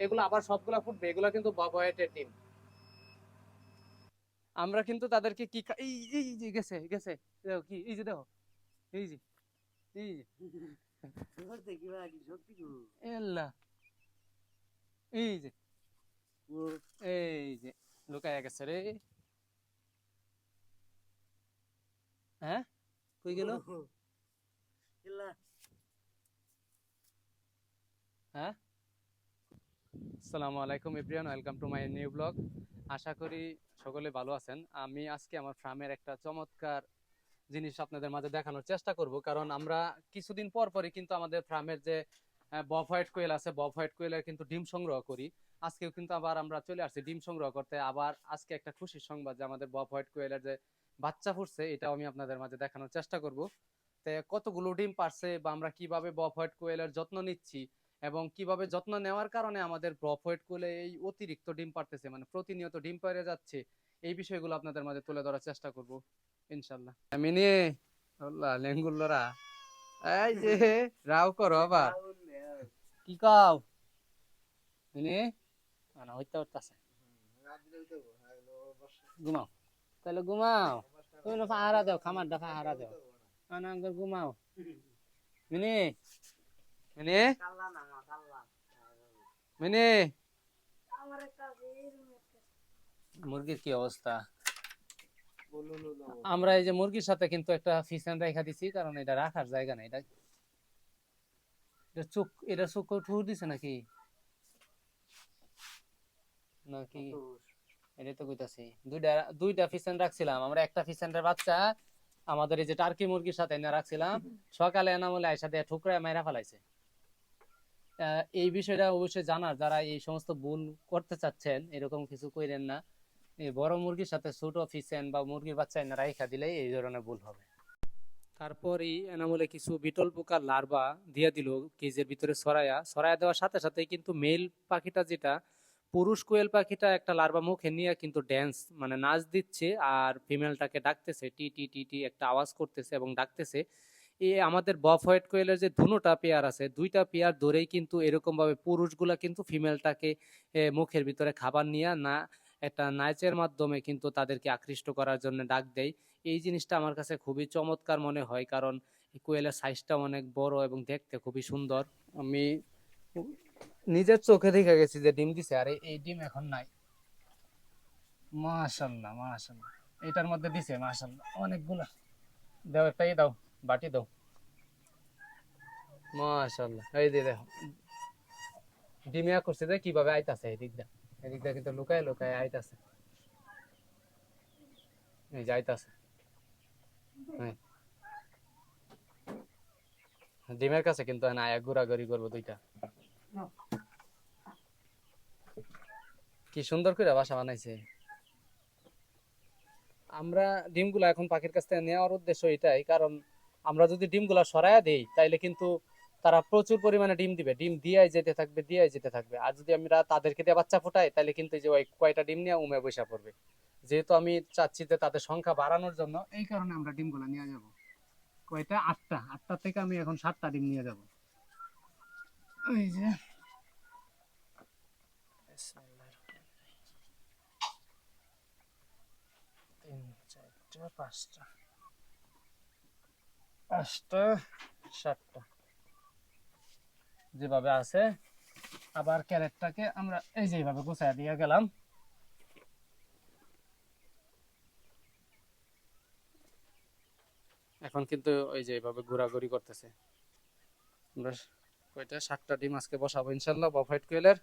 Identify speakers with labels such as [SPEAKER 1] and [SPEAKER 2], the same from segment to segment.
[SPEAKER 1] এগুলো আবার সবগুলা ফুটবে এগুলো কিন্তু ববয়েটের ডিম আমরা কিন্তু তাদেরকে কি এই এই যে গেছে গেছে। দেখো কি এই যে দেখো এই যে এই যে। এল্লা এই যে। এই যে লুকায় গেছে রে। হ্যাঁ? কই গেল? হ্যাঁ? আসসালামু আলাইকুম everyone, welcome to my new blog. আশা করি সকলে ভালো আছেন। আমি আজকে আমার ফার্মের একটা চমৎকার জিনিস আপনাদের মাঝে দেখানোর চেষ্টা করব, কারণ আমরা কিছুদিন পর পরই কিন্তু আমাদের ফার্মের যে বফ হোয়াইট কোয়েল আছে বফ হোয়াইট কোয়েলের কিন্তু ডিম সংগ্রহ করি। আজকেও কিন্তু আবার আমরা চলে আসছি ডিম সংগ্রহ করতে। আবার আজকে একটা খুশির সংবাদ যে আমাদের বফ হোয়াইট কোয়েলের যে বাচ্চা ফুটছে, এটাও আমি আপনাদের মাঝে দেখানোর চেষ্টা করব। তে কতগুলো ডিম পারছে বা আমরা কীভাবে বফ হোয়াইট কোয়েলের যত্ন নিচ্ছি এবং কীভাবে যত্ন নেওয়ার কারণে আমাদের প্রফিটগুলো এই অতিরিক্ত ডিম পারতেছে মানে প্রতিনিয়ত ডিম পেরে যাচ্ছে, এই বিষয়গুলো আপনাদের মাঝে তুলে ধরার চেষ্টা করব, ইনশাল্লাহ। আল্লাহ লেঙ্গুল্লরা এই যে, রাও করো কি কাও? হইতে হইতাছে ঘুমাও। তাহলে ঘুমাও। তুমি না পাহারা দাও পাহারা দাও। ঘুমাও। মিনি? মিনি? মিনি? মুরগির কি অবস্থা? আমরা এই যে মুরগির সাথে কিন্তু একটা ফিসেন রেখা দিছি, কারণ এটা রাখার জায়গা নেই। এটা এটা চোখ এটা চোখ ঠুর দিছে নাকি? নাকি? এটা তো কইতাছি। দুইটা দুইটা ফিসেন রাখছিলাম। আমরা একটা ফিসেন্টের বাচ্চা, আমাদের এই যে টার্কি মুরগির সাথে এনে রাখছিলাম। সকালে এনামলে আয়সা দিয়ে ঠুকরায় মাইরা ফেলাইছে। এই বিষয়টা অবশ্যই জানার। যারা এই সমস্ত ভুল করতে চাচ্ছেন, এরকম কিছু কইরেন না। বড় মুরগির সাথে ছোট ফিসেন বা মুরগির বাচ্চা এনে রাইখা দিলেই এই ধরনের ভুল হবে। তারপর এই এনামলে কিছু বিটল পোকার লার্ভা দিয়ে দিল কেজের ভিতরে সরায়া। সরায়া দেওয়ার সাথে সাথে কিন্তু মেল পাখিটা যেটা, পুরুষ কোয়েল পাখিটা একটা লার্ভা মুখে নিয়ে কিন্তু ড্যান্স মানে নাচ দিচ্ছে আর ফিমেলটাকে ডাকতেছে, টি টি টি টি, একটা আওয়াজ করতেছে এবং ডাকতেছে। এই আমাদের বফ হোয়াইট কোয়েলের যে দুটোটা পেয়ার আছে, দুইটা পেয়ার ধরেই কিন্তু এরকমভাবে পুরুষগুলা কিন্তু ফিমেলটাকে মুখের ভিতরে খাবার নিয়ে না, একটা নাচের মাধ্যমে কিন্তু তাদেরকে আকৃষ্ট করার জন্য ডাক দেয়। এই জিনিসটা আমার কাছে খুবই চমৎকার মনে হয়, কারণ কোয়েলের সাইজটা অনেক বড় এবং দেখতে খুবই সুন্দর। আমি নিজের চোখে দেখে গেছি যে ডিম দিছে, আর এই- ডিম এখন নাই। মাশাল্লাহ মাশাল্লাহ। এটার মধ্যে দিছে, মাশাল্লাহ। অনেকগুলা। দাও একটা দাও। বাটি দাও। মাশাল্লাহ এই যে দেখো। ডিমিয়া করছে যে কীভাবে আইতাছে এদিক দা এদিক দা কিন্তু লুকায় লুকায় আইতাছে। এই যে আইতাছে। ডিমের কাছে কিন্তু না এক ঘোরাঘুরি করব দুইটা। কি সুন্দর করে বাসা বানাইছে। আমরা ডিমগুলা এখন পাখির কাছ থেকে নেওয়ার উদ্দেশ্য এটাই, কারণ আমরা যদি ডিমগুলা সরাইয়া দেই, তাইলে কিন্তু তারা প্রচুর পরিমাণে ডিম দিবে। ডিম দিয়াই যেতে থাকবে, দিয়াই যেতে থাকবে। আর যদি আমরা তাদেরকে দিয়ে বাচ্চা ফোটাই তাহলে কিন্তু যে ওই কয়টা ডিম নিয়ে উমে বসা পড়বে। যেহেতু আমি চাচ্ছি যে তাদের সংখ্যা বাড়ানোর জন্য, এই কারণে আমরা ডিমগুলা নিয়ে যাব। কয়টা? আটটা। আটটা থেকে আমি এখন সাতটা ডিম নিয়ে যাব। ওই যে। তিন পাঁচটা। পাঁচটা, সাতটা। যেভাবে আছে, আবার ক্যারেটটাকে আমরা এই যে এইভাবে গুছাই দিয়ে গেলাম। এখন কিন্তু ওই যে এইভাবে ঘোরাঘুরি করতেছে। আমরা কয়টা? সাতটা ডিম আজকে বসাবো ইনশাল্লাহ বফাইট কোয়েলের।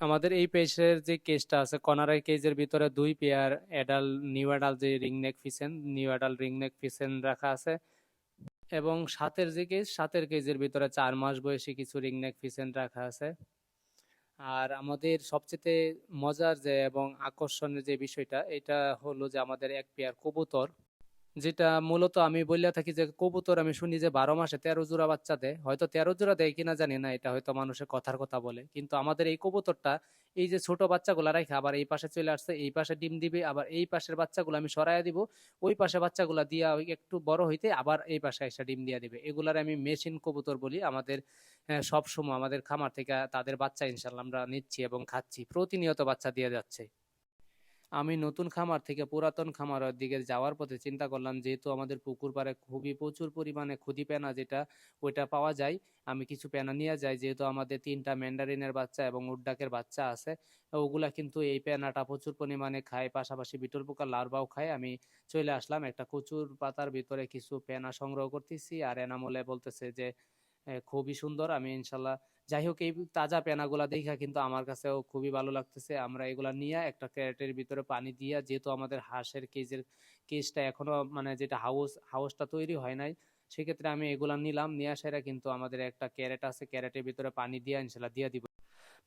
[SPEAKER 1] আমাদের এই পেজের যে কেসটা আছে কনারাই কেজের ভিতরে দুই পেয়ার অ্যাডাল নিউ অ্যাডাল যে ringneck pheasant new adult ringneck pheasant রাখা আছে। এবং সাতের যে কেজ সাতের কেজের ভিতরে চার মাস বয়সী কিছু রিংনেক ফিসেন রাখা আছে। আর আমাদের সবচেয়ে মজার যে এবং আকর্ষণের যে বিষয়টা, এটা হলো যে আমাদের এক পেয়ার কবুতর। যেটা মূলত আমি বললে থাকি যে, কবুতর আমি শুনি যে, বারো মাসে তেরো জোড়া বাচ্চা দেয়। হয়তো তেরো জোড়া দেয় কিনা জানি না, এটা হয়তো মানুষের কথার কথা বলে। কিন্তু আমাদের এই কবুতরটা, এই যে ছোট বাচ্চাগুলা রাখে আবার এই পাশে চলে আসছে, এই পাশে ডিম দিবে, আবার এই পাশের বাচ্চাগুলো আমি সরাইয়া দিব, ওই পাশে বাচ্চাগুলা দিয়া একটু বড় হইতে আবার এই পাশে এসে ডিম দিয়া দিবে। এগুলার আমি মেশিন কবুতর বলি, আমাদের সব সময় আমাদের খামার থেকে তাদের বাচ্চা ইনশাল্লাহ আমরা নিচ্ছি এবং খাচ্ছি, প্রতিনিয়ত বাচ্চা দিয়ে যাচ্ছে। আমি নতুন খামার থেকে পুরাতন খামারের দিকে যাওয়ার পথে চিন্তা করলাম, যেহেতু আমাদের পুকুর পাড়ে খুবই প্রচুর পরিমাণে খুদি পেনা যেটা, ওইটা পাওয়া যায়। আমি কিছু পেনা নিয়ে যাই, যেহেতু আমাদের তিনটা ম্যান্ডারিনের বাচ্চা এবং উড্ডাকের বাচ্চা আছে ওগুলা কিন্তু এই পেনাটা প্রচুর পরিমাণে খায়, পাশাপাশি বিটল পোকার লার্ভাও খায়। আমি চলে আসলাম একটা কচুর পাতার ভিতরে কিছু পেনা সংগ্রহ করতেছি, আর এনামলে বলতেছে যে খুবই সুন্দর। আমি ইনশাল্লাহ যাই হোক এই তাজা পেনাগুলা দেখা কিন্তু আমার কাছেও খুবই ভালো লাগতেছে। আমরা এগুলা নিয়ে একটা ক্যারেটের ভিতরে পানি দিয়া, যেহেতু আমাদের হাঁসের কেজের কেজটা এখনও মানে যেটা হাউস, হাউসটা তৈরি হয় নাই, সেক্ষেত্রে আমি এগুলা নিলাম। নিয়ে আসারা কিন্তু আমাদের একটা ক্যারেট আছে, ক্যারেটের ভিতরে পানি দিয়া ইনশাল্লাহ দিয়ে দিব।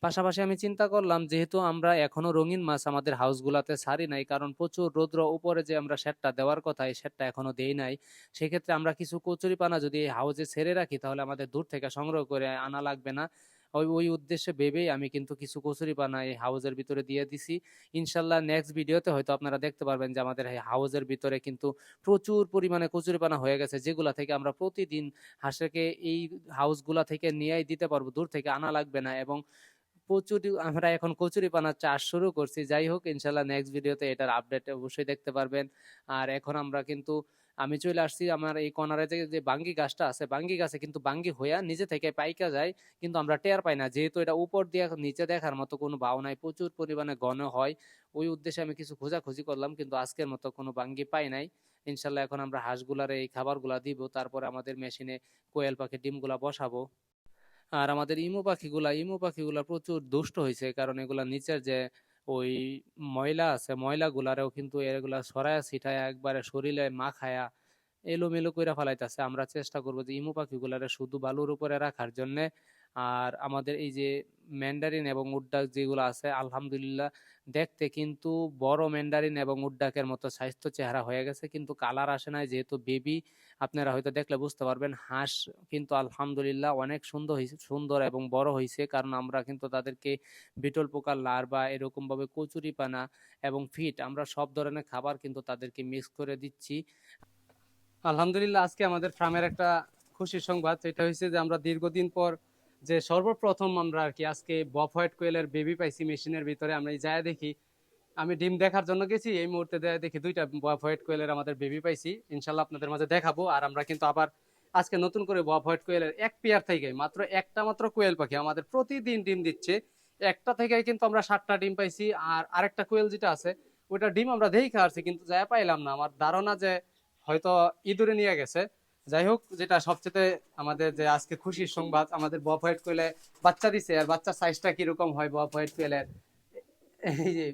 [SPEAKER 1] পাশাপাশি আমি চিন্তা করলাম, যেহেতু আমরা এখনও রঙিন মাছ আমাদের হাউসগুলাতে ছাড়ি নাই, কারণ প্রচুর রৌদ্র উপরে যে আমরা শেডটা দেওয়ার কথা, এই শেডটা এখনও দেই নাই, সেক্ষেত্রে আমরা কিছু কচুরি পানা যদি এই হাউসে ছেড়ে রাখি, তাহলে আমাদের দূর থেকে সংগ্রহ করে আনা লাগবে না। ওই ওই উদ্দেশ্যে ভেবেই আমি কিন্তু কিছু কচুরি পানা এই হাউসের ভিতরে দিয়ে দিছি। ইনশাল্লাহ নেক্সট ভিডিওতে হয়তো আপনারা দেখতে পারবেন যে আমাদের এই হাউজের ভিতরে কিন্তু প্রচুর পরিমাণে কচুরি পানা হয়ে গেছে, যেগুলা থেকে আমরা প্রতিদিন হাঁসকে এই হাউসগুলা থেকে নিয়েই দিতে পারব, দূর থেকে আনা লাগবে না এবং প্রচুর আমরা এখন কচুরি পানার চাষ শুরু করছি। যাই হোক ইনশাল্লাহ নেক্সট ভিডিওতে এটার আপডেট অবশ্যই দেখতে পারবেন। আর এখন আমরা কিন্তু, আমি চলে আসছি আমার এই কর্নারে যে যে বাঙ্গি গাছটা আছে, বাঙ্গি গাছে কিন্তু বাঙ্গি হইয়া নিজে থেকে পাইকা যায়, কিন্তু আমরা টের পাই না। যেহেতু এটা উপর দিয়ে নিচে দেখার মতো কোনো বাও নাই, প্রচুর পরিমাণে ঘন হয়, ওই উদ্দেশ্যে আমি কিছু খোঁজাখুঁজি করলাম, কিন্তু আজকের মতো কোনো বাঙ্গি পাই নাই। ইনশাল্লাহ এখন আমরা হাঁসগুলার এই খাবারগুলা দিব, তারপর আমাদের মেশিনে কোয়েল পাখির ডিমগুলা বসাবো। আর আমাদের ইমু পাখিগুলা ইমু পাখিগুলা প্রচুর দুষ্ট হয়েছে কারণ এগুলা নিচের যে ওই ময়লা আছে, ময়লাগুলারেও কিন্তু এগুলা সরায়া ছিটায়া একবারে শরীরে মাখায়া এলোমেলো কইরা ফেলাইতেছে। আমরা চেষ্টা করব যে ইমু পাখিগুলারে শুধু বালুর উপরে রাখার জন্য। আর আমাদের এই যে ম্যান্ডারিন এবং উড্ডাক যেগুলো আছে, আলহামদুলিল্লাহ, দেখতে কিন্তু বড় ম্যান্ডারিন এবং উড্ডাকের মতো স্বাস্থ্য চেহারা হয়ে গেছে। কিন্তু কালার আসে নাই, যেহেতু বেবি আপনারা হয়তো দেখলে বুঝতে পারবেন হাঁস কিন্তু আলহামদুলিল্লাহ অনেক সুন্দর সুন্দর এবং বড় হয়েছে কারণ আমরা কিন্তু তাদেরকে বিটল পোকার লার্ভা এরকম ভাবে কচুরি পানা এবং ফিট আমরা সব ধরনের খাবার কিন্তু তাদেরকে মিক্স করে দিচ্ছি। আলহামদুলিল্লাহ আজকে আমাদের ফার্মের একটা খুশির সংবাদ। এটা হয়েছে যে আমরা দীর্ঘদিন পর যে সর্বপ্রথম আমরা আর কি আজকে বফ হোয়াইট কোয়েলের বেবি পাইছি মেশিনের ভিতরে। আমরা যায় দেখি আমি ডিম দেখার জন্য গেছি, এই মুহূর্তে দেখি দুইটা হোয়াইট কোয়েলের আমাদের বেবি পাইছি। ইনশাল্লাহ আপনাদের মাঝে দেখাবো, আর আমরা কিন্তু আবার আজকে নতুন করে হোয়াইট কোয়েলের এক পেয়ার থেকে মাত্র একটা মাত্র কোয়েল পাখি আমাদের প্রতিদিন ডিম দিচ্ছে। একটা থেকে কিন্তু আমরা সাতটা ডিম পাইছি, আর আরেকটা কোয়েল যেটা আছে ওটা ডিম আমরা দেখি খাওয়াচ্ছি কিন্তু যা পাইলাম না। আমার ধারণা যে হয়তো ইঁদুরে নিয়ে গেছে। যাই হোক, যেটা সবচেয়ে আমাদের যে আজকে খুশির সংবাদ, আমাদের বফ হোয়াইট কোয়েলে বাচ্চা দিছে, আর বাচ্চার সাইজটা কীরকম হয় বফ হোয়াইট কোয়েলের? এই যে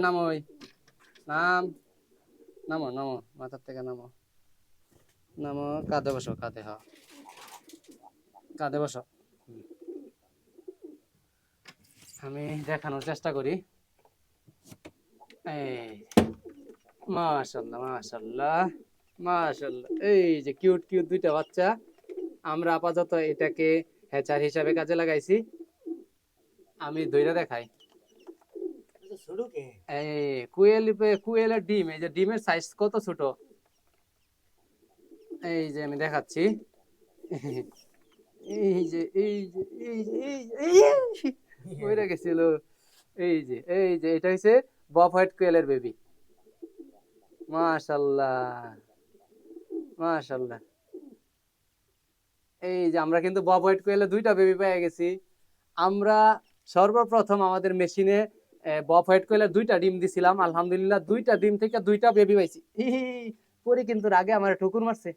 [SPEAKER 1] নামো ওই। নাম। নামো নামো, মাথার থেকে নামো। নামো, কাঁধে বসো, কাঁধে, হ। কাঁধে বসো। আমি দেখানোর চেষ্টা করি। এই মাশাল্লাহ মাশাল্লাহ মাশাল্লাহ। এই যে কিউট কিউট দুইটা বাচ্চা। আমরা আপাতত এটাকে হ্যাচার হিসাবে কাজে লাগাইছি। আমি দইরা দেখাই। এই কুয়েল কুয়েলের ডিম এই যে ডিমের সাইজ কত ছোট? এই যে আমি দেখাচ্ছি। এই যে এই যে এই যে এই যে এই যে, গেছিল। এই যে এই যে এটা হচ্ছে বব হোয়াইট কোয়েলের বেবি মাশাল্লাহ মাশাল্লাহ। এই যে আমরা কিন্তু বব হোয়াইট কোয়েলের দুইটা বেবি পেয়ে গেছি। আমরা সর্বপ্রথম আমাদের মেশিনে বব হোয়াইট কোয়েলের দুইটা ডিম দিছিলাম। আলহামদুলিল্লাহ দুইটা ডিম থেকে দুইটা বেবি পাইছি। পরি কিন্তু আগে আমার ঠুকুর মারছে।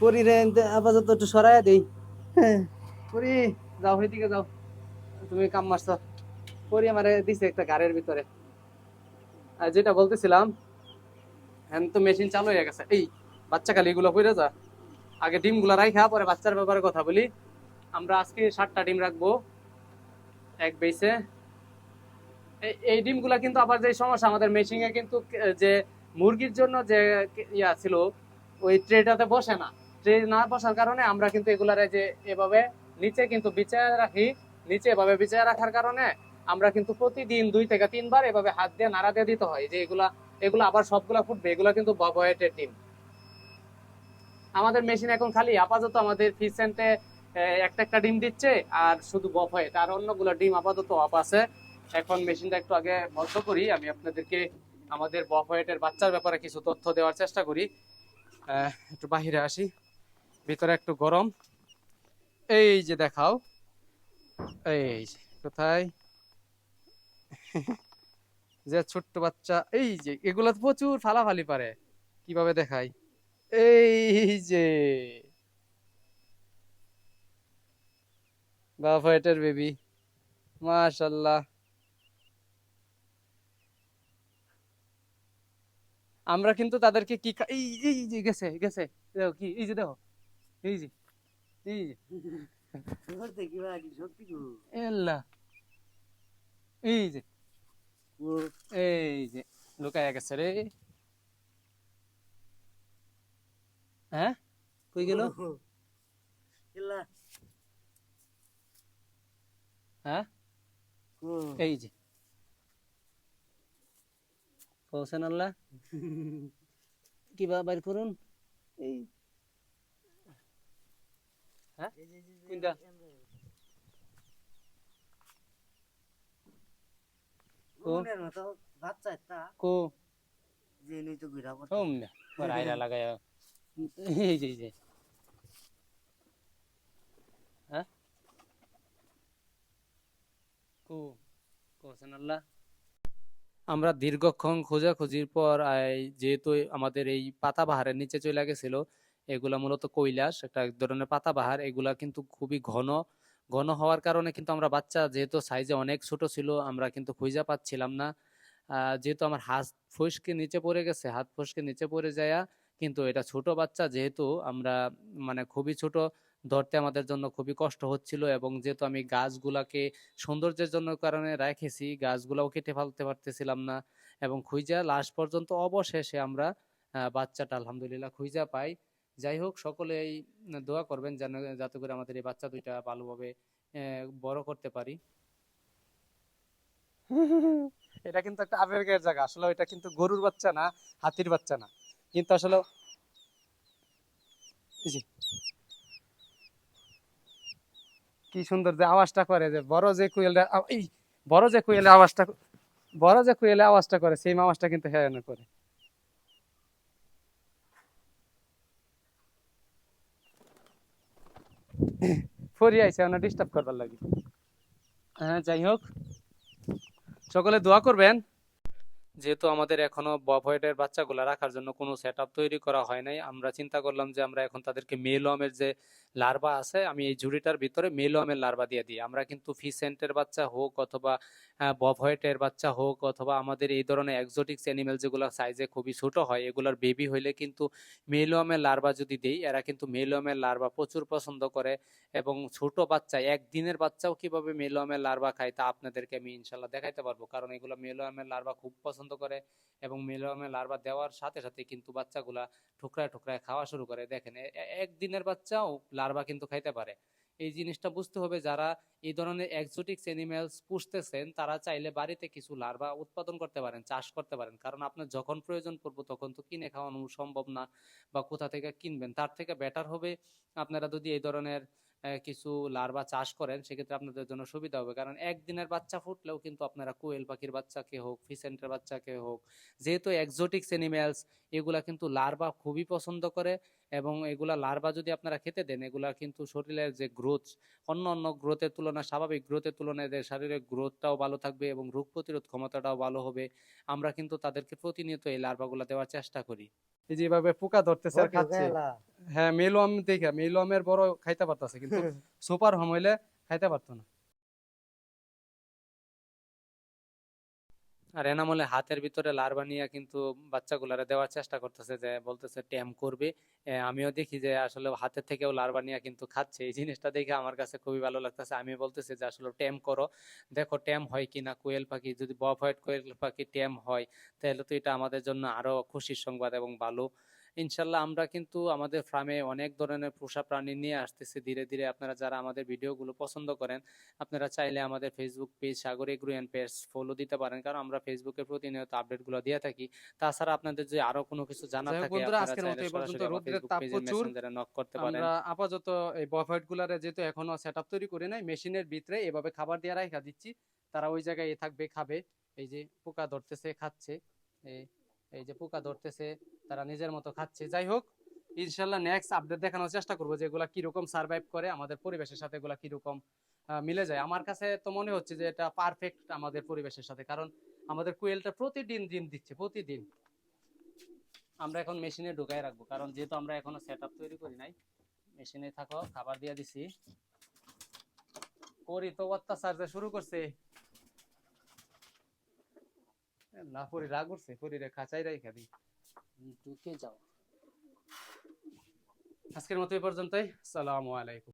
[SPEAKER 1] পরি রে আপাতত একটু সরাইয়া দেই। হ্যাঁ, পরি যাও ওইদিকে যাও। তুমি কাম মারছো। পরি আমারে দিছে একটা গাড়ির ভিতরে। আর যেটা বলতেছিলাম হ্যাঁ তো মেশিন চালু হয়ে গেছে। এই বাচ্চা খালি এগুলো কইরা যা। আগে ডিমগুলো রাখা পরে বাচ্চার ব্যাপারে কথা বলি। আমরা আজকে সাতটা ডিম রাখব, এক বেসে এই- এই ডিমগুলা কিন্তু আবার যে সমস্যা, আমাদের মেশিনে কিন্তু যে মুরগির জন্য যে ইয়া ছিল, ওই ট্রেটাতে বসে না। ট্রে না বসার কারণে আমরা কিন্তু এগুলারে যে এভাবে নিচে কিন্তু বিছায় রাখি। নিচে এভাবে বিছায় রাখার কারণে আমরা কিন্তু প্রতিদিন দুই থেকে তিনবার এভাবে হাত দিয়ে নাড়া দিয়ে দিতে হয় যে এগুলা এগুলো আবার সবগুলা ফুটবে। এগুলা কিন্তু ববয়েটের ডিম। আমাদের মেশিন এখন খালি, আপাতত আমাদের ফিশ সেন্টে একটা একটা ডিম দিচ্ছে আর শুধু বফয়েট আর অন্যগুলো ডিম আপাতত অফ আছে। এখন মেশিনটা একটু আগে বন্ধ করি, আমি আপনাদেরকে আমাদের বফয়েটের বাচ্চার ব্যাপারে কিছু তথ্য দেওয়ার চেষ্টা করি। একটু বাহিরে আসি, ভিতরে একটু গরম। এই যে দেখাও, এই কোথায়? যে ছোট্ট বাচ্চা, এই যে, এগুলো প্রচুর ফালাফালি পারে, কীভাবে দেখাই এই যে। বেবি মাশাল্লাহ আমরা কিন্তু তাদেরকে কি এই এই যে গেছে গেছে। দেখো কি এই যে দেখো এই যে এই যে। এল্লা। এই যে। এই যে লুকায় গেছে রে। হ্যাঁ? কই গেল? হ্যাঁ? এই যে। পৌঁছেন আল্লাহ? কিবা বাইর করুন। এই। হ্যাঁ? কোনটা
[SPEAKER 2] বাচ্চা একটা।
[SPEAKER 1] কো।
[SPEAKER 2] যে নই তো
[SPEAKER 1] না। পর আইরা লাগায়। এই যে যে। হ্যাঁ? আমরা দীর্ঘক্ষণ খোঁজাখুঁজির পর যেহেতু আমাদের এই পাতাবাহারের নিচে চলে গেছিল, এগুলা মূলত কৈলাস, একটা এক ধরনের পাতাবাহার। এগুলা কিন্তু খুবই ঘন ঘন হওয়ার কারণে কিন্তু আমরা বাচ্চা, যেহেতু সাইজে অনেক ছোট ছিল, আমরা কিন্তু খুঁজে পাচ্ছিলাম না। যেহেতু আমার হাত ফসকে নিচে পড়ে গেছে, হাত ফসকে নিচে পড়ে যায় কিন্তু এটা ছোট বাচ্চা যেহেতু আমরা মানে খুবই ছোট, ধরতে আমাদের জন্য খুবই কষ্ট হচ্ছিল এবং যেহেতু আমি গাছগুলাকে সৌন্দর্যের জন্য কারণে রেখেছি, গাছগুলাও কেটে ফেলতে পারতেছিলাম না এবং খুঁজা লাস্ট পর্যন্ত অবশেষে আমরা বাচ্চাটা আলহামদুলিল্লাহ খুঁজা পাই। যাই হোক সকলেই দোয়া করবেন যেন, যাতে করে আমাদের এই বাচ্চা দুইটা ভালোভাবে বড় করতে পারি। এটা কিন্তু একটা আবেগের জায়গা। আসলে এটা কিন্তু গরুর বাচ্চা না, হাতির বাচ্চা না। কিন্তু আসলে কি সুন্দর যে আওয়াজটা করে যে বড় যে কুয়েলটা বড় যে কুয়েলের আওয়াজটা, বড় যে কুয়েলে আওয়াজটা করে, সেই আওয়াজটা কিন্তু হ্যাঁ করে। ডিস্টার্ব করবার লাগে। হ্যাঁ যাই হোক। সকলে দোয়া করবেন। যেহেতু আমাদের এখনও বফয়েটের বাচ্চাগুলা রাখার জন্য কোনো সেট তৈরি করা হয় নাই, আমরা চিন্তা করলাম যে আমরা এখন তাদেরকে মেলওয়ামের যে লার্ভা আছে, আমি এই ঝুড়িটার ভিতরে মেলওয়ামের লার্ভা দিয়ে দিই। আমরা কিন্তু ফিসেন্টের বাচ্চা হোক অথবা বফয়েটের বাচ্চা হোক অথবা আমাদের এই ধরনের এক্সোটিক্স অ্যানিমেল যেগুলো সাইজে খুবই ছোট হয়, এগুলোর বেবি হইলে কিন্তু মেলওয়ামের লার্ভা যদি দেই, এরা কিন্তু মেলওয়ামের লার্ভা প্রচুর পছন্দ করে এবং ছোট বাচ্চা, একদিনের বাচ্চাও কীভাবে মেলওয়ামের লার্ভা খায় তা আপনাদেরকে আমি ইনশাল্লাহ দেখাইতে পারব। কারণ এগুলো মেলওয়ামের লার্ভা খুব পছন্দ করে এবং মেলওয়ামের লার্ভা দেওয়ার সাথে সাথে কিন্তু বাচ্চাগুলা ঠুকরায় ঠুকরায় খাওয়া শুরু করে। দেখেন একদিনের বাচ্চাও লার্ভা কিন্তু খাইতে পারে। এই জিনিসটা বুঝতে হবে, যারা এই ধরনের এক্সোটিক্স অ্যানিমেলস পুষতেছেন, তারা চাইলে বাড়িতে কিছু লার্ভা উৎপাদন করতে পারেন, চাষ করতে পারেন। কারণ আপনার যখন প্রয়োজন পড়ব, তখন তো কিনে খাওয়ানো সম্ভব না বা কোথা থেকে কিনবেন, তার থেকে বেটার হবে আপনারা যদি এই ধরনের কিছু লার্ভা চাষ করেন, সেক্ষেত্রে আপনাদের জন্য সুবিধা হবে। কারণ একদিনের বাচ্চা ফুটলেও কিন্তু আপনারা কোয়েল পাখির বাচ্চাকে হোক ফিসেন্টের বাচ্চাকে হোক, যেহেতু এক্সোটিক্স অ্যানিমেলস এগুলা কিন্তু লার্ভা খুবই পছন্দ করে এবং এগুলা লার্ভা যদি আপনারা খেতে দেন, এগুলা কিন্তু শরীরের যে গ্রোথ অন্য অন্য গ্রোথের তুলনায়, স্বাভাবিক গ্রোথের তুলনায় এদের শারীরিক গ্রোথটাও ভালো থাকবে এবং রোগ প্রতিরোধ ক্ষমতাটাও ভালো হবে। আমরা কিন্তু তাদেরকে প্রতিনিয়ত এই লার্ভাগুলো দেওয়ার চেষ্টা করি। এই যে এভাবে পোকা ধরতেছে আর খাচ্ছে। হ্যাঁ মেলোম দেখে মেলোমের বড় খাইতে পারতাছে কিন্তু সুপার হম হইলে খাইতে পারতো না। আর এনামলে হাতের ভিতরে লার্ভা নিয়ে কিন্তু বাচ্চাগুলারে দেওয়ার চেষ্টা করতেছে যে, বলতেছে, ট্যাম করবে। আমিও দেখি যে, আসলে হাতের থেকেও লার্ভা নিয়ে কিন্তু খাচ্ছে। এই জিনিসটা দেখে আমার কাছে খুবই ভালো লাগতেছে। আমি বলতেছি যে, আসলে ট্যাম করো। দেখো, ট্যাম হয় কি না কোয়েল পাখি, যদি বফ হোয়াইট কোয়েল পাখি ট্যাম হয়, তাহলে তো এটা আমাদের জন্য আরও খুশির সংবাদ এবং ভালো। ইনশাল্লাহ আমরা কিন্তু আমাদের ফার্মে অনেক ধরনের পোষা প্রাণী নিয়ে আসতেছি। ধীরে ধীরে আপনারা যারা আমাদের ভিডিওগুলো পছন্দ করেন আপনারা চাইলে আমাদের Facebook page Sagar agro and page follow দিতে পারেন। কারণ আমরা ফেসবুকে প্রতিনিয়ত আপডেটগুলো দিয়ে থাকি। তাছাড়া আপনাদের যদি আরও কোনো কিছু
[SPEAKER 3] জানা
[SPEAKER 1] থাকে আমার নক করতে পারেন।
[SPEAKER 3] আমরা আপাতত এই বফাইট গুলারে যেহেতু এখনও সেট আপ তৈরি করে নাই মেশিনের ভিতরে এভাবে খাবার দিয়ে রাখা দিচ্ছি। তারা ওই জায়গায় থাকবে খাবে। এই যে পোকা ধরতেছে খাচ্ছে। এই এই যে পোকা ধরতেছে, তারা নিজের মতো খাচ্ছে। যাই হোক, ইনশাল্লাহ নেক্সট আপডেট দেখানোর চেষ্টা করব যে এগুলা কীরকম সার্ভাইভ করে, আমাদের পরিবেশের সাথে এগুলা কীরকম মিলে যায়। আমার কাছে তো মনে হচ্ছে যে এটা পারফেক্ট আমাদের পরিবেশের সাথে, কারণ আমাদের কোয়েলটা প্রতিদিন ডিম দিচ্ছে, প্রতিদিন। আমরা এখন মেশিনে ঢুকাই রাখব, কারণ যেহেতু আমরা এখনও সেট তৈরি করি নাই, মেশিনে থাকো, খাবার দিয়ে দিছি। করি তো অত্যাচার শুরু করছে। না পরি রাগ করছে পরিরে খাঁচাই রাইখা দিই।
[SPEAKER 1] ঢুকে যাও।
[SPEAKER 3] আজকের মতো এই পর্যন্তই। সালামু আলাইকুম।